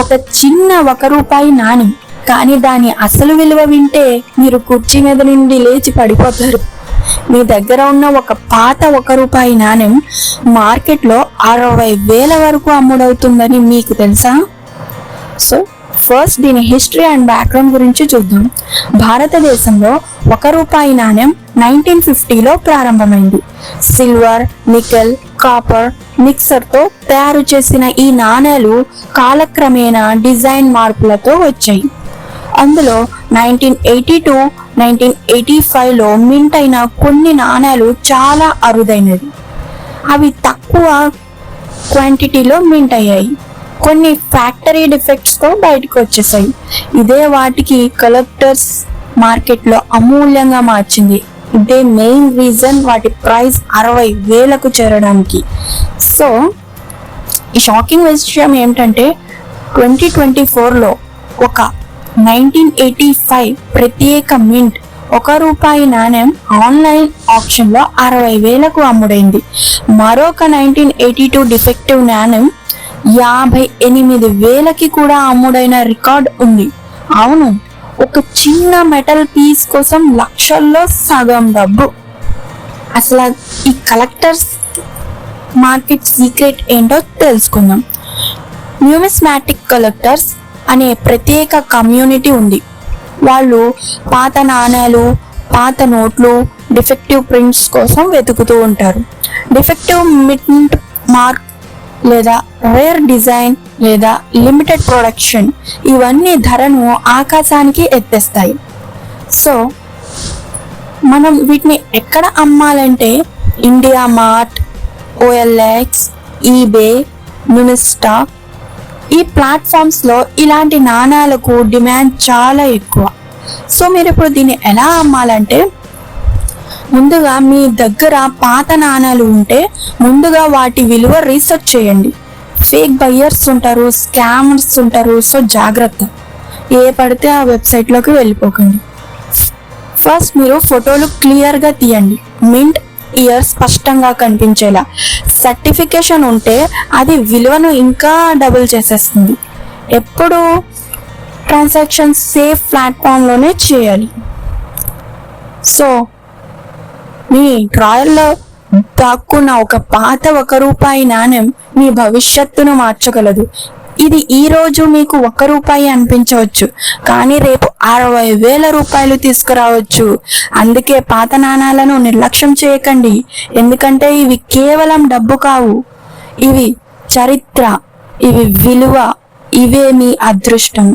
ఒక చిన్న ఒక రూపాయి నాణెం కానీ దాని అసలు విలువ వింటే మీరు కుర్చీ మీద నుండి లేచి పడిపోతారు. మీ దగ్గర ఉన్న ఒక పాత ఒక రూపాయి నాణెం మార్కెట్లో అరవై వేల వరకు అమ్ముడవుతుందని మీకు తెలుసా? సో ఫస్ట్ దీని హిస్టరీ అండ్ బ్యాక్గ్రౌండ్ గురించి చూద్దాం. భారతదేశంలో ఒక రూపాయి నాణ్యం నైన్టీన్ ఫిఫ్టీలో ప్రారంభమైంది. సిల్వర్ నికెల్ కాపర్ మిక్సర్తో తయారు చేసిన ఈ నాణేలు కాలక్రమేణా డిజైన్ మార్పులతో వచ్చాయి. అందులో nineteen eighty two nineteen eighty ఫైవ్లో మింట్ అయిన కొన్ని నాణేలు చాలా అరుదైనవి. అవి తక్కువ క్వాంటిటీలో మింట్ అయ్యాయి. కొన్ని ఫ్యాక్టరీ డిఫెక్ట్స్తో బయటకు వచ్చేసాయి. ఇదే వాటికి కలెక్టర్స్ మార్కెట్లో అమూల్యంగా మార్చింది. ఇదే మెయిన్ రీజన్ వాటి ప్రైస్ అరవై వేలకు చేరడానికి. సో ఈ షాకింగ్ విషయం ఏమిటంటే ట్వంటీ ట్వంటీ ఫోర్లో ఒక నైన్టీన్ ఎయిటీ ఫైవ్ ప్రత్యేక మింట్ ఒక రూపాయి నాణ్యం ఆన్లైన్ ఆప్షన్లో అరవై వేలకు అమ్ముడైంది. మరొక నైన్టీన్ ఎయిటీ టూ డిఫెక్టివ్ నాణ్యం యాభై ఎనిమిది వేలకి కూడా అమ్ముడైన రికార్డ్ ఉంది. అవును ఒక చిన్న మెటల్ పీస్ కోసం లక్షల్లో సగం డబ్బు. అసలు ఈ కలెక్టర్స్ మార్కెట్ సీక్రెట్ ఏంటో తెలుసుకుందాం. న్యూమిస్మాటిక్ కలెక్టర్స్ అనే ప్రత్యేక కమ్యూనిటీ ఉంది. వాళ్ళు పాత నాణేలు పాత నోట్లు డిఫెక్టివ్ ప్రింట్స్ కోసం వెతుకుతూ ఉంటారు. డిఫెక్టివ్ మిట్ మార్క్ లేదా రేర్ డిజైన్ లేదా లిమిటెడ్ ప్రొడక్షన్ ఇవన్నీ ధరను ఆకాశానికి ఎత్తేస్తాయి. సో మనం వీటిని ఎక్కడ అమ్మాలంటే ఇండియా మార్ట్ ఓఎల్ఎక్స్ ఈబే మినిస్టా ఈ ప్లాట్ఫామ్స్లో ఇలాంటి నాణాలకు డిమాండ్ చాలా ఎక్కువ. సో మీరు ఇప్పుడు దీన్ని ఎలా అమ్మాలంటే ముందుగా మీ దగ్గర పాత నాణాలు ఉంటే ముందుగా వాటి విలువ రీసెర్చ్ చేయండి. ఫేక్ బయ్యర్స్ ఉంటారు స్కామర్స్ ఉంటారు సో జాగ్రత్త. ఏ పడితే ఆ వెబ్సైట్లోకి వెళ్ళిపోకండి. ఫస్ట్ మీరు ఫోటోలు క్లియర్గా తీయండి. మింట్ ఇయర్ స్పష్టంగా కనిపించేలా. సర్టిఫికేషన్ ఉంటే అది విలువను ఇంకా డబుల్ చేసేస్తుంది. ఎప్పుడు ట్రాన్సాక్షన్ సేఫ్ ప్లాట్ఫామ్లోనే చేయాలి. సో మీ ట్రాయల్లో దాక్కున్న ఒక పాత ఒక రూపాయి నాణ్యం మీ భవిష్యత్తును మార్చగలదు. ఇది ఈ రోజు మీకు ఒక రూపాయి అనిపించవచ్చు కానీ రేపు అరవై వేల రూపాయలు తీసుకురావచ్చు. అందుకే పాత నాణాలను నిర్లక్ష్యం చేయకండి ఎందుకంటే ఇవి కేవలం డబ్బు కావు. ఇవి చరిత్ర ఇవి విలువ ఇవే మీ అదృష్టం.